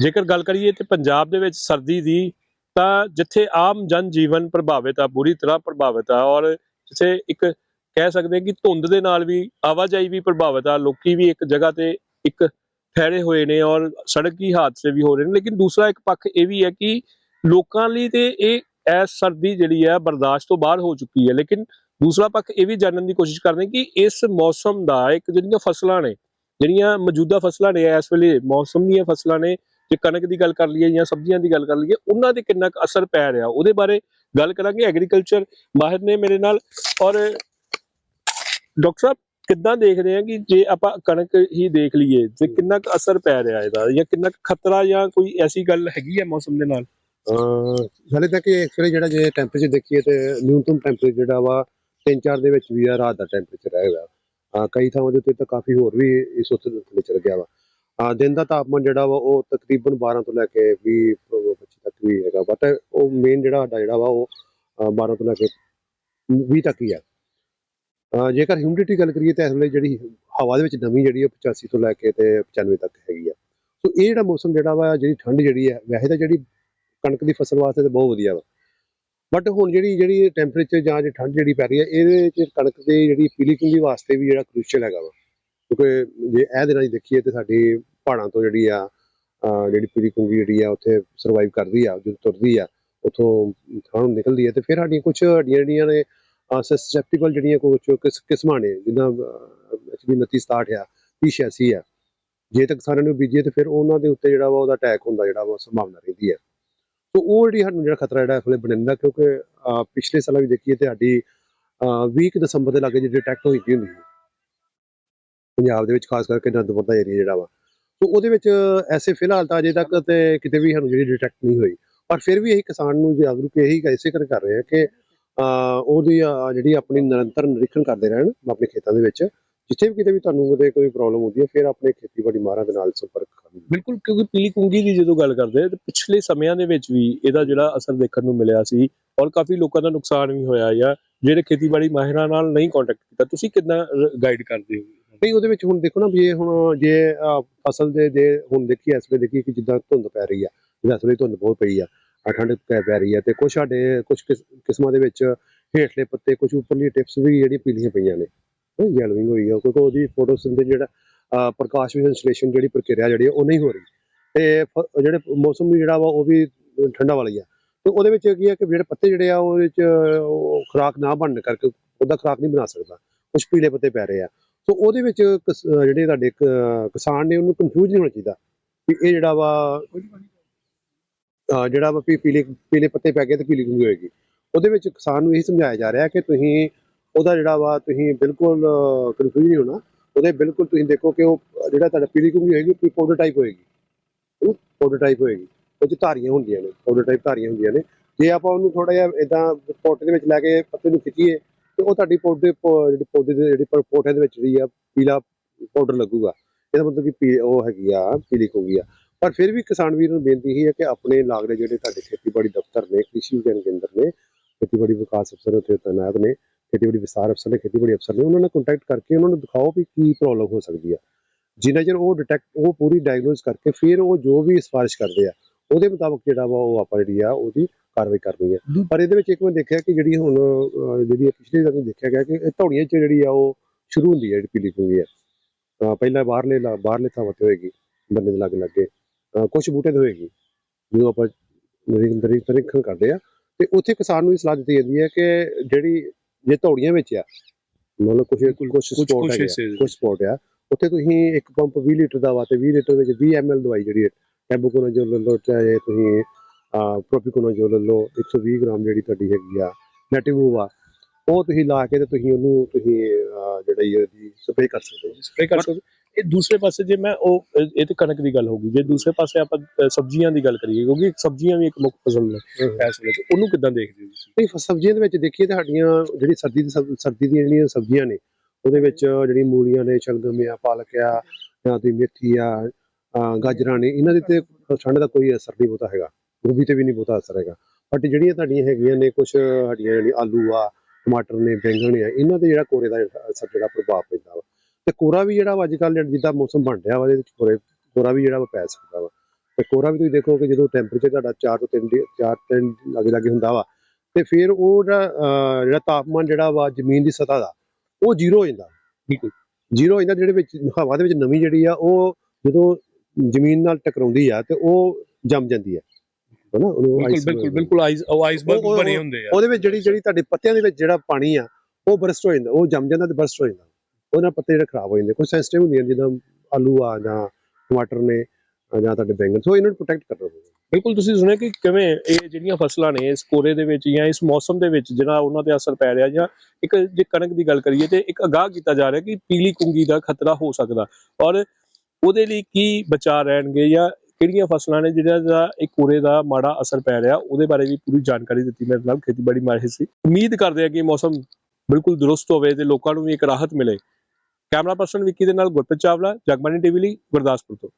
ਜੇਕਰ ਗੱਲ ਕਰੀਏ ਤੇ ਪੰਜਾਬ ਦੇ ਵਿੱਚ ਸਰਦੀ ਦੀ, ਤਾਂ ਜਿੱਥੇ ਆਮ ਜਨ ਜੀਵਨ ਪ੍ਰਭਾਵਿਤ ਆ, ਬੁਰੀ ਤਰ੍ਹਾਂ ਪ੍ਰਭਾਵਿਤ ਆ ਔਰ ਜਿੱਥੇ ਇੱਕ ਕਹਿ ਸਕਦੇ ਹਾਂ ਕਿ ਧੁੰਦ ਦੇ ਨਾਲ ਵੀ ਆਵਾਜਾਈ ਵੀ ਪ੍ਰਭਾਵਿਤ ਆ, ਲੋਕੀ ਵੀ ਇੱਕ ਜਗ੍ਹਾ ਤੇ ਇੱਕ ਠਹਿਰੇ ਹੋਏ ਨੇ ਔਰ ਸੜਕੀ ਹਾਦਸੇ ਵੀ ਹੋ ਰਹੇ ਨੇ। ਲੇਕਿਨ ਦੂਸਰਾ ਇੱਕ ਪੱਖ ਇਹ ਵੀ ਹੈ ਕਿ ਲੋਕਾਂ ਲਈ ਤੇ ਇਹ ਐਸ ਸਰਦੀ ਜਿਹੜੀ ਹੈ ਬਰਦਾਸ਼ਤ ਤੋਂ ਬਾਹਰ ਹੋ ਚੁੱਕੀ ਹੈ। ਲੇਕਿਨ ਦੂਸਰਾ ਪੱਖ ਇਹ ਵੀ ਜਾਣਨ ਦੀ ਕੋਸ਼ਿਸ਼ ਕਰਦੇ ਕਿ ਇਸ ਮੌਸਮ ਦਾ ਇੱਕ ਜਿਹੜੀਆਂ ਫਸਲਾਂ ਨੇ, ਜਿਹੜੀਆਂ ਮੌਜੂਦਾ ਫਸਲਾਂ ਨੇ, ਇਸ ਵੇਲੇ ਮੌਸਮ ਦੀਆਂ ਫਸਲਾਂ ਨੇ ਜੇ ਕਣਕ ਦੀ ਗੱਲ ਕਰ ਲਈਏ ਜਾਂ ਸਬਜ਼ੀਆਂ ਦੀ ਗੱਲ ਕਰ ਲਈਏ, ਉਹਨਾਂ ਤੇ ਕਿੰਨਾ ਕੁ ਅਸਰ ਪੈ ਰਿਹਾ? ਉਹਦੇ ਬਾਰੇ ਗੱਲ ਕਰਾਂਗੇ ਐਗਰੀਕਲਚਰ ਮਾਹਿਰ ਨੇ ਮੇਰੇ ਨਾਲ ਔਰ ਡਾਕਟਰ ਸਾਹਿਬ, ਕਿੱਦਾਂ ਦੇਖਦੇ ਆ ਕਿ ਜੇ ਆਪਾਂ ਕਣਕ ਹੀ ਦੇਖ ਲਈਏ, ਤੇ ਕਿੰਨਾ ਕੁ ਅਸਰ ਪੈ ਰਿਹਾ ਇਹਦਾ? ਜਾਂ ਕਿੰਨਾ ਕੁ ਖਤਰਾ ਜਾਂ ਕੋਈ ਐਸੀ ਗੱਲ ਹੈਗੀ ਹੈ ਮੌਸਮ ਦੇ ਨਾਲ? ਅਹ ਹਾਲੇ ਤੱਕ ਇਹ ਐਕਚੁਅਲੀ ਜਿਹੜਾ ਜੇ ਟੈਂਪਰੇਚਰ ਦੇਖੀਏ ਤੇ ਨਿਊਨਤਮ ਟੈਂਪਰੇਚਰ ਜਿਹੜਾ ਵਾ 3-4 ਦੇ ਵਿੱਚ ਵੀ ਆ, ਰਾਤ ਦਾ ਟੈਂਪਰੇਚਰ ਹੈਗਾ। ਕਈ ਥਾਵਾਂ ਦੇ ਉੱਤੇ ਤਾਂ ਕਾਫੀ ਹੋਰ ਵੀ ਇਸ ਉੱਤੇ ਥੱਲੇ ਚਲ ਗਿਆ ਵਾ। ਦਿਨ ਦਾ ਤਾਪਮਾਨ ਜਿਹੜਾ ਵਾ ਉਹ ਤਕਰੀਬਨ 12 ਤੋਂ ਲੈ ਕੇ 20 25 ਤੱਕ ਵੀ ਹੈਗਾ। ਬਟ ਉਹ ਮੇਨ ਜਿਹੜਾ ਸਾਡਾ ਜਿਹੜਾ ਵਾ ਉਹ, ਅਹ 12 ਤੋਂ ਲੈ ਕੇ 20 ਤੱਕ ਹੀ ਆ। ਜੇਕਰ ਹਿਊਮਿਡਿਟੀ ਗੱਲ ਕਰੀਏ ਤਾਂ ਇਸ ਵੇਲੇ ਜਿਹੜੀ ਹਵਾ ਦੇ ਵਿੱਚ ਨਮੀ ਜਿਹੜੀ ਉਹ 85 ਤੋਂ ਲੈ ਕੇ ਤੇ 95 ਤੱਕ ਹੈਗੀ ਆ। ਸੋ ਇਹ ਜਿਹੜਾ ਮੌਸਮ ਜਿਹੜਾ ਵਾ, ਜਿਹੜੀ ਠੰਡ ਜਿਹੜੀ ਹੈ ਵੈਸੇ ਤਾਂ ਜਿਹੜੀ ਕਣਕ ਦੀ ਫਸਲ ਵਾਸਤੇ ਤਾਂ ਬਹੁਤ ਵਧੀਆ ਵਾ। ਬਟ ਹੁਣ ਜਿਹੜੀ ਜਿਹੜੀ ਟੈਂਪਰੇਚਰ ਜਾਂ ਜਿਹੜੀ ਠੰਡ ਜਿਹੜੀ ਪੈ ਰਹੀ ਹੈ ਇਹਦੇ 'ਚ ਕਣਕ ਦੀ ਜਿਹੜੀ ਪੀਲੀ ਕੁੰਗੀ ਵਾਸਤੇ ਵੀ ਜਿਹੜਾ ਕ੍ਰੂਸ਼ੀਅਲ ਹੈਗਾ ਵਾ। ਕਿਉਂਕਿ ਜੇ ਇਹ ਦਿਨਾਂ 'ਚ ਦੇਖੀਏ ਤੇ ਸਾਡੀ ਪਹਾੜਾਂ ਤੋਂ ਜਿਹੜੀ ਆ ਜਿਹੜੀ ਪੀਲੀ ਕੁੰਗੀ ਜਿਹੜੀ ਆ ਉੱਥੇ ਸਰਵਾਈਵ ਕਰਦੀ ਆ ਜਦੋਂ ਤੁਰਦੀ ਆ ਉੱਥੋਂ ਥਾਂ ਨਿਕਲਦੀ ਹੈ ਤੇ ਫਿਰ ਸਾਡੀਆਂ ਕੁਝ ਹੱਡੀਆਂ ਜਿਹੜੀਆਂ ਨੇ ਸਸੈਪਟੀਬਲ ਜਿਹੜੀਆਂ ਕੁਝ ਕਿਸਮਾਂ ਨੇ ਜਿੱਦਾਂ ਐਕਚੁਅਲੀ 29 67 ਆ 30 86 ਆ ਜੇ ਤੱਕ ਸਾਰਿਆਂ ਨੂੰ ਬੀਜੀਏ ਤੇ ਫਿਰ ਉਹਨਾਂ ਦੇ ਉੱਤੇ ਜਿਹੜਾ ਵਾ ਉਹਦਾ ਅਟੈਕ ਹੁੰਦਾ ਜਿਹੜਾ ਵਾ ਸੰਭਾਵਨਾ ਰਹਿੰਦੀ ਹੈ ਸੋ ਉਹ ਜਿਹੜੀ ਸਾਨੂੰ ਜਿਹੜਾ ਖਤਰਾ ਜਿਹੜਾ ਇਸ ਵੇਲੇ ਬਣਨ ਦਾ ਕਿਉਂਕਿ ਅਹ, ਪਿਛਲੇ ਸਾਲਾਂ ਵੀ ਦੇਖੀਏ ਤੇ ਸਾਡੀ 20 ਦਸੰਬਰ ਦੇ ਲਾਗੇ ਜਿਹੜੀ ਅਟੈਕ ਹੋਈ ਹੁੰਦੀ ਸੀ ਪੰਜਾਬ ਦੇ ਵਿੱਚ ਖਾਸ ਕਰਕੇ ਅਨੰਦਪੁਰ ਦਾ ਏਰੀਆ ਜਿਹੜਾ ਵਾ। ਸੋ ਉਹਦੇ ਵਿੱਚ ਐਸੇ ਫਿਲਹਾਲ ਤਾਂ ਅਜੇ ਤੱਕ ਤੇ ਕਿਤੇ ਵੀ ਸਾਨੂੰ ਜਿਹੜੀ ਡਿਟੈਕਟ ਨਹੀਂ ਹੋਈ। ਪਰ ਫਿਰ ਵੀ ਇਹ ਕਿਸਾਨ ਨੂੰ ਜਾਗਰੂਕ ਇਹੀ ਇਸੇ ਕਰ ਕਰ ਰਹੇ ਆ ਕਿ ਉਹਦੀ ਜਿਹੜੀ ਆਪਣੀ ਨਿਰੰਤਰ ਨਿਰੀਖਣ ਕਰਦੇ ਰਹਿਣ ਆਪਣੇ ਖੇਤਾਂ ਦੇ ਵਿੱਚ। ਜਿੱਥੇ ਵੀ ਕਿਤੇ ਵੀ ਤੁਹਾਨੂੰ ਉਹਦੇ ਕੋਈ ਪ੍ਰੋਬਲਮ ਹੁੰਦੀ ਹੈ, ਫਿਰ ਆਪਣੇ ਖੇਤੀਬਾੜੀ ਮਾਹਰਾਂ ਦੇ ਨਾਲ ਸੰਪਰਕ ਕਰਨ। ਬਿਲਕੁਲ, ਕਿਉਂਕਿ ਪੀਲੀ ਕੁੰਗੀ ਦੀ ਜਦੋਂ ਗੱਲ ਕਰਦੇ ਆ, ਤੇ ਪਿਛਲੇ ਸਮਿਆਂ ਦੇ ਵਿੱਚ ਵੀ ਇਹਦਾ ਜਿਹੜਾ ਅਸਰ ਦੇਖਣ ਨੂੰ ਮਿਲਿਆ ਸੀ ਔਰ ਕਾਫੀ ਲੋਕਾਂ ਦਾ ਨੁਕਸਾਨ ਵੀ ਹੋਇਆ ਜਾਂ ਜਿਹੜੇ ਖੇਤੀਬਾੜੀ ਮਾਹਿਰਾਂ ਨਾਲ ਨਹੀਂ ਕੰਟੈਕਟ ਕੀਤਾ, ਤੁਸੀਂ ਕਿੱਦਾਂ ਗਾਈਡ ਕਰਦੇ ਹੋ? ਨਹੀਂ ਉਹਦੇ ਵਿੱਚ ਹੁਣ ਦੇਖੋ ਨਾ ਵੀ ਇਹ ਹੁਣ ਜੇ ਫਸਲ ਦੇ ਜੇ ਹੁਣ ਦੇਖੀ ਇਸ ਵੇਲੇ ਦੇਖੀ ਕਿ ਜਿੱਦਾਂ ਧੁੰਦ ਪੈ ਰਹੀ ਆ ਜਿੱਦਾਂ ਇਸ ਧੁੰਦ ਬਹੁਤ ਪਈ ਆ ਠੰਡ ਪੈ ਪੈ ਰਹੀ ਆ ਤੇ ਕੁਝ ਸਾਡੇ ਕੁਝ ਕਿਸਮਾਂ ਦੇ ਵਿੱਚ ਹੇਠਲੇ ਪੱਤੇ ਕੁਝ ਉੱਪਰਲੀ ਟਿਪਸ ਵੀ ਜਿਹੜੀਆਂ ਪੀਲੀਆਂ ਪਈਆਂ ਨੇ ਯੈਲੋਇੰਗ ਹੋਈ ਆ ਕਿਉਂਕਿ ਉਹਦੀ ਫੋਟੋਸਿੰਥੇਸਿਸ ਜਿਹੜਾ ਪ੍ਰਕਾਸ਼ ਸੰਸ਼ਲੇਸ਼ਣ ਜਿਹੜੀ ਪ੍ਰਕਿਰਿਆ ਜਿਹੜੀ ਆ, ਉਹ ਨਹੀਂ ਹੋ ਰਹੀ। ਤੇ ਜਿਹੜੇ ਮੌਸਮ ਵੀ ਜਿਹੜਾ ਵਾ ਉਹ ਵੀ ਠੰਡਾ ਵਾਲਾ ਹੀ ਆ। ਤੇ ਉਹਦੇ ਵਿੱਚ ਕੀ ਹੈ ਕਿ ਜਿਹੜੇ ਪੱਤੇ ਜਿਹੜੇ ਆ ਉਹਦੇ ਵਿੱਚ ਖੁਰਾਕ ਨਾ ਬਣਨ ਕਰਕੇ ਉਹਦਾ ਖੁਰਾਕ ਨਹੀਂ ਬਣਾ ਸਕਦਾ। ਕੁਝ ਪੀਲੇ ਪੱਤੇ ਪੈ ਰਹੇ ਆ। ਸੋ ਉਹਦੇ ਵਿੱਚ ਕਿਸ- ਜਿਹੜੇ ਤੁਹਾਡੇ ਕਿਸਾਨ ਨੇ ਉਹਨੂੰ ਕਨਫਿਊਜ਼ ਨਹੀਂ ਹੋਣਾ ਚਾਹੀਦਾ ਕਿ ਇਹ ਜਿਹੜਾ ਵਾ ਜਿਹੜਾ ਵਾ ਪੀਲੇ ਪੀਲੇ ਪੱਤੇ ਪੈ ਗਏ ਤੇ ਪੀਲੀ ਗੁੰਗੀ ਹੋਏਗੀ। ਉਹਦੇ ਵਿੱਚ ਕਿਸਾਨ ਨੂੰ ਇਹ ਸਮਝਾਇਆ ਜਾ ਰਿਹਾ ਕਿ ਤੁਸੀਂ ਉਹਦਾ ਜਿਹੜਾ ਵਾ ਤੁਸੀਂ ਬਿਲਕੁਲ ਕਨਫਿਊਜ਼ ਨਹੀਂ ਹੋਣਾ। ਉਹਦੇ ਬਿਲਕੁਲ ਤੁਸੀਂ ਦੇਖੋ ਕਿ ਉਹ ਜਿਹੜਾ ਤੁਹਾਡਾ ਪੀਲੀ ਗੁੰਗੀ ਹੋਏਗੀ, ਉਹ ਪਾਊਡਰ ਟਾਈਪ ਹੋਏਗੀ। ਪਾਊਡਰ ਟਾਈਪ ਹੋਏਗੀ। ਉਹ 'ਚ ਧਾਰੀਆਂ ਹੁੰਦੀਆਂ ਨੇ ਪਾਊਡਰ ਟਾਈਪ ਧਾਰੀਆਂ ਹੁੰਦੀਆਂ ਨੇ। ਜੇ ਆਪਾਂ ਉਹਨੂੰ ਥੋੜਾ ਜਿਹਾ ਇਦਾਂ ਪੋਟੇ ਦੇ ਵਿੱਚ ਲੈ ਕੇ ਪੱਤੇ ਨੂੰ ਖਿੱਚੀਏ ਤੇ ਉਹ ਤੁਹਾਡੀ ਪੌਦੇ ਪ- ਜਿਹੜੀ ਪੌਦੇ ਦੇ, ਜਿਹੜੀ ਪ- ਪੋਟੇ ਦੇ ਵਿੱਚ ਜਿਹੜੀ ਆ, ਪੀਲਾ ਪਾਊਡਰ ਲੱਗੂਗਾ। ਇਹਦਾ ਮਤਲਬ ਕਿ ਪੀ- ਉਹ ਹੈਗੀ ਆ, ਪੀਲੀ ਹੋਊਗੀ ਆ। ਪਰ ਫਿਰ ਵੀ ਕਿਸਾਨ ਵੀਰ ਨੂੰ ਬੇਨਤੀ ਹੀ ਹੈ ਕਿ ਆਪਣੇ ਲਾਗਲੇ ਜਿਹੜੇ ਤੁਹਾਡੇ ਖੇਤੀਬਾੜੀ ਦਫ਼ਤਰ ਨੇ, ਕ੍ਰਿਸ਼ੀ ਵਿਗਿਆਨ ਕੇਂਦਰ ਨੇ, ਖੇਤੀਬਾੜੀ ਵਿਕਾਸ ਅਫਸਰ ਉੱਥੇ ਤੈਨਾਤ ਨੇ, ਖੇਤੀਬਾੜੀ ਵਿਸਤਾਰ ਅਫਸਰ ਨੇ, ਖੇਤੀਬਾੜੀ ਅਫਸਰ ਨੇ, ਉਹਨਾਂ ਨਾਲ ਕੰਟੈਕਟ ਕਰਕੇ ਉਹਨਾਂ ਨੂੰ ਦਿਖਾਓ ਵੀ ਕੀ ਪ੍ਰੋਬਲਮ ਹੋ ਸਕਦੀ ਆ। ਜਿੰਨਾ ਚਿਰ ਉਹ ਡਿਟੈਕਟ ਉਹ ਪੂਰੀ ਡਾਇਗਨੋਸ ਕਰਕੇ ਫਿਰ ਉਹ ਜੋ ਵੀ ਸਿਫਾਰਿਸ਼ ਕਰਦੇ ਆ ਉਹਦੇ ਮੁਤਾਬਕ ਜਿਹੜਾ ਵਾ ਉਹ ਆਪਾਂ ਜਿਹੜੀ ਆ ਉਹਦੀ ਕਾਰਵਾਈ ਕਰਨੀ ਹੈ ਪਰ ਇਹਦੇ ਵਿੱਚ ਇੱਕ ਮੈਂ ਦੇਖਿਆ ਕਿ ਜਿਹੜੀ ਹੁਣ ਜਿਹੜੀ ਪਿਛਲੇ ਦਿਨ ਦੇਖਿਆ ਗਿਆ ਕਿ ਇਹ ਧੌੜੀਆਂ 'ਚ ਜਿਹੜੀ ਆ ਉਹ ਸ਼ੁਰੂ ਹੁੰਦੀ ਹੈ ਜਿਹੜੀ ਪੀਲੀ ਹੁੰਦੀ ਹੈ ਪਹਿਲਾਂ ਬਾਹਰਲੇ ਬਾਹਰਲੇ ਥਾਵਾਂ ਤੇ ਹੋਏਗੀ ਬੰਦੇ ਦੇ ਲਾਗੇ ਲੱਗੇ। ਕੁਝ ਬੂਟੇ ਤੇ ਹੋਏਗੀ ਜਦੋਂ ਆਪਾਂ ਨਿਰੀਖਣ ਨਿਰੀਖਣ ਕਰਦੇ ਆ। ਤੇ ਉੱਥੇ ਕਿਸਾਨ ਨੂੰ ਇਹ ਸਲਾਹ ਦਿੱਤੀ ਜਾਂਦੀ ਹੈ ਕਿ ਜਿਹੜੀ ਜੇ ਧੌੜੀਆਂ ਵਿੱਚ ਆ ਮਤਲਬ ਕੁਝ ਕੁਝ ਸਪੋਰਟ ਹੈ ਕੁਝ ਸਪੋਰਟ ਆ ਉੱਥੇ ਤੁਸੀਂ ਇੱਕ ਪੰਪ 20 ਲੀਟਰ ਦਾ ਵਾ ਤੇ 20 ਲੀਟਰ ਵਿੱਚ 20 ml ਦਵਾਈ ਜਿਹੜੀ ਹੈ ਟੈਬੂਕੋਨਾ ਜੋ ਲੈ ਲਓ ਚਾਹੇ ਤੁਸੀਂ ਪ੍ਰੋਪੀਕੋਨਾ ਜੋ ਲੈ ਲਓ 120 ਗ੍ਰਾਮ ਜਿਹੜੀ ਤੁਹਾਡੀ ਹੈਗੀ ਆ ਨੈਟਿਵ ਆ ਉਹ ਤੁਸੀਂ ਲਾ ਕੇ ਤੇ ਤੁਸੀਂ ਉਹਨੂੰ ਤੁਸੀਂ ਜਿਹੜਾ ਹੀ ਉਹਦੀ ਸਪਰੇਅ ਕਰ ਸਕਦੇ ਹੋ। ਸਪਰੇ ਕਰ ਸਕਦੇ ਇਹ ਦੂਸਰੇ ਪਾਸੇ ਜੇ ਮੈਂ ਉਹ ਇਹ ਤੇ ਕਣਕ ਦੀ ਗੱਲ ਹੋਗੀ ਜੇ ਦੂਸਰੇ ਪਾਸੇ ਆਪਾਂ ਸਬਜ਼ੀਆਂ ਦੀ ਗੱਲ ਕਰੀਏ ਕਿਉਂਕਿ ਸਬਜ਼ੀਆਂ ਵੀ ਇੱਕ ਮੁੱਖ ਫਸਲ ਨੇ ਇਸ ਵੇਲੇ ਉਹਨੂੰ ਕਿੱਦਾਂ ਦੇਖਦੇ ਹੋ ਤੁਸੀਂ? ਨਹੀਂ ਸਬਜ਼ੀਆਂ ਦੇ ਵਿੱਚ ਦੇਖੀਏ ਤਾਂ ਸਾਡੀਆਂ ਜਿਹੜੀ ਸਰਦੀ ਦੀ ਸਰਦੀ ਦੀਆਂ ਜਿਹੜੀਆਂ ਸਬਜ਼ੀਆਂ ਨੇ ਉਹਦੇ ਵਿੱਚ ਜਿਹੜੀ ਮੂਲੀਆਂ ਨੇ ਸ਼ਲਗਮ ਆ ਪਾਲਕ ਆ ਜਾਂ ਤੇ ਮੇਥੀ ਆ ਗਾਜਰਾਂ ਨੇ ਇਹਨਾਂ ਦੇ ਤੇ ਠੰਡ ਦਾ ਕੋਈ ਅਸਰ ਨਹੀਂ ਬਹੁਤਾ ਹੈਗਾ। ਗੋਭੀ ਤੇ ਵੀ ਨਹੀਂ ਬਹੁਤਾ ਅਸਰ ਹੈਗਾ। ਬਟ ਜਿਹੜੀਆਂ ਤੁਹਾਡੀਆਂ ਹੈਗੀਆਂ ਨੇ ਕੁਝ ਸਾਡੀਆਂ ਜਿਹੜੀ ਆਲੂ ਆ ਟਮਾਟਰ ਨੇ ਬੈਂਗਣ ਆ ਇਹਨਾਂ ਤੇ ਜਿਹੜਾ ਕੋਰੇ ਦਾ ਅਸਰ ਜਿਹੜਾ ਪ੍ਰਭਾਵ ਪੈਂਦਾ ਵਾ। ਤੇ ਕੋਰਾ ਵੀ ਜਿਹੜਾ ਵਾ ਅੱਜ ਕੱਲ੍ਹ ਜਿੱਦਾਂ ਮੌਸਮ ਬਣ ਰਿਹਾ ਵਾ ਇਹਦੇ ਵਿੱਚ ਕੋਰੇ ਕੋਰਾ ਵੀ ਜਿਹੜਾ ਵਾ ਪੈ ਸਕਦਾ ਵਾ। ਤੇ ਕੋਰਾ ਵੀ ਤੁਸੀਂ ਦੇਖੋ ਕਿ ਜਦੋਂ ਟੈਂਪਰੇਚਰ ਤੁਹਾਡਾ 4 ਤੋਂ 3 4 3 ਲੱਗੇ ਲੱਗੇ ਹੁੰਦਾ ਵਾ ਤੇ ਫਿਰ ਉਹ ਜਿਹੜਾ ਜਿਹੜਾ ਤਾਪਮਾਨ ਜਿਹੜਾ ਵਾ ਜ਼ਮੀਨ ਦੀ ਸਤ੍ਹਾ ਦਾ ਉਹ ਜ਼ੀਰੋ ਹੋ ਜਾਂਦਾ। ਬਿਲਕੁਲ। ਜ਼ੀਰੋ ਹੋ ਜਾਂਦਾ ਜਿਹੜੇ ਵਿੱਚ ਹਵਾ ਦੇ ਵਿੱਚ ਨਮੀ ਜਿਹੜੀ ਆ ਉਹ ਜਦੋਂ ਜ਼ਮੀਨ ਨਾਲ ਟਕਰਾਉਂਦੀ ਆ ਤੇ ਉਹ ਜੰਮ ਜਾਂਦੀ ਹਨਾ? ਉਹਨੂੰ ਬਿਲਕੁਲ ਬਿਲਕੁਲ ਬਿਲਕੁਲ ਆਈਸ ਆਈਸਬਰਗ ਬਣੇ ਹੁੰਦੇ ਆ। ਉਹਦੇ ਵਿੱਚ ਜਿਹੜੀ ਜਿਹੜੀ ਤੁਹਾਡੇ ਪੱਤਿਆਂ ਦੇ ਵਿੱਚ ਜਿਹੜਾ ਪਾਣੀ ਆ ਉਹ ਬਰਸਟ ਹੋ ਜਾਂਦਾ ਉਹ ਜੰਮ ਜਾਂਦਾ ਤੇ ਬਰਸਟ ਹੋ ਜਾਂਦਾ। ਉਹਦੇ ਨਾਲ ਪੱਤੇ ਜਿਹੜੇ ਖਰਾਬ ਹੋ ਜਾਂਦੇ ਕੋਈ ਸੈਂਸਿਟਿਵ ਹੁੰਦੀਆਂ ਜਿੱਦਾਂ ਆਲੂ ਆ ਜਾਂ ਟਮਾਟਰ ਨੇ ਜਾਂ ਤੁਹਾਡੇ ਬੈਂਗਣ ਸੋ ਇਹਨਾਂ ਨੂੰ ਪ੍ਰੋਟੈਕਟ ਕਰਨਾ ਪਊਗਾ ਬਿਲਕੁਲ ਤੁਸੀਂ ਸੁਣਿਆ ਕਿ ਕਿਵੇਂ ਇਹ ਜਿਹੜੀਆਂ ਫਸਲਾਂ ਨੇ ਇਸ ਕੋਰੇ ਦੇ ਵਿੱਚ ਜਾਂ ਇਸ ਮੌਸਮ ਦੇ ਵਿੱਚ ਜਿਹੜਾ ਉਹਨਾਂ ਤੇ ਅਸਰ ਪੈ ਰਿਹਾ ਜਾਂ ਇੱਕ ਜੇ ਕਣਕ ਦੀ ਗੱਲ ਕਰੀਏ ਤੇ ਇੱਕ ਅਗਾਹ ਕੀਤਾ ਜਾ ਰਿਹਾ ਕਿ ਪੀਲੀ ਕੁੰਗੀ ਦਾ ਖਤਰਾ ਹੋ ਸਕਦਾ। ਔਰ ਉਹਦੇ ਲਈ ਕੀ ਬਚਾਅ ਰਹਿਣਗੇ ਜਾਂ ਕਿਹੜੀਆਂ ਫਸਲਾਂ ਨੇ ਜਿਹੜਾ ਦਾ ਇੱਕ ਕੋਰੇ ਦਾ ਮਾੜਾ ਅਸਰ ਪੈ ਰਿਹਾ, ਉਹਦੇ ਬਾਰੇ ਵੀ ਪੂਰੀ ਜਾਣਕਾਰੀ ਦਿੱਤੀ ਮੇਰੇ ਨਾਲ ਖੇਤੀਬਾੜੀ ਮਾਹਿਰ ਸੀ। ਉਮੀਦ ਕਰਦੇ ਹਾਂ ਕਿ ਮੌਸਮ ਬਿਲਕੁਲ ਦਰੁਸਤ ਹੋਵੇ ਤੇ ਲੋਕਾਂ ਨੂੰ ਵੀ ਇੱਕ ਰਾਹਤ ਮਿਲੇ। ਕੈਮਰਾ ਪਰਸਨ ਵਿੱਕੀ ਦੇ ਨਾਲ ਗੁਰਪ੍ਰੀਤ ਚਾਵਲਾ ਜਗਬਾਨੀ ਟੀਵੀ ਲਈ ਗੁਰਦਾਸਪੁਰ ਤੋਂ।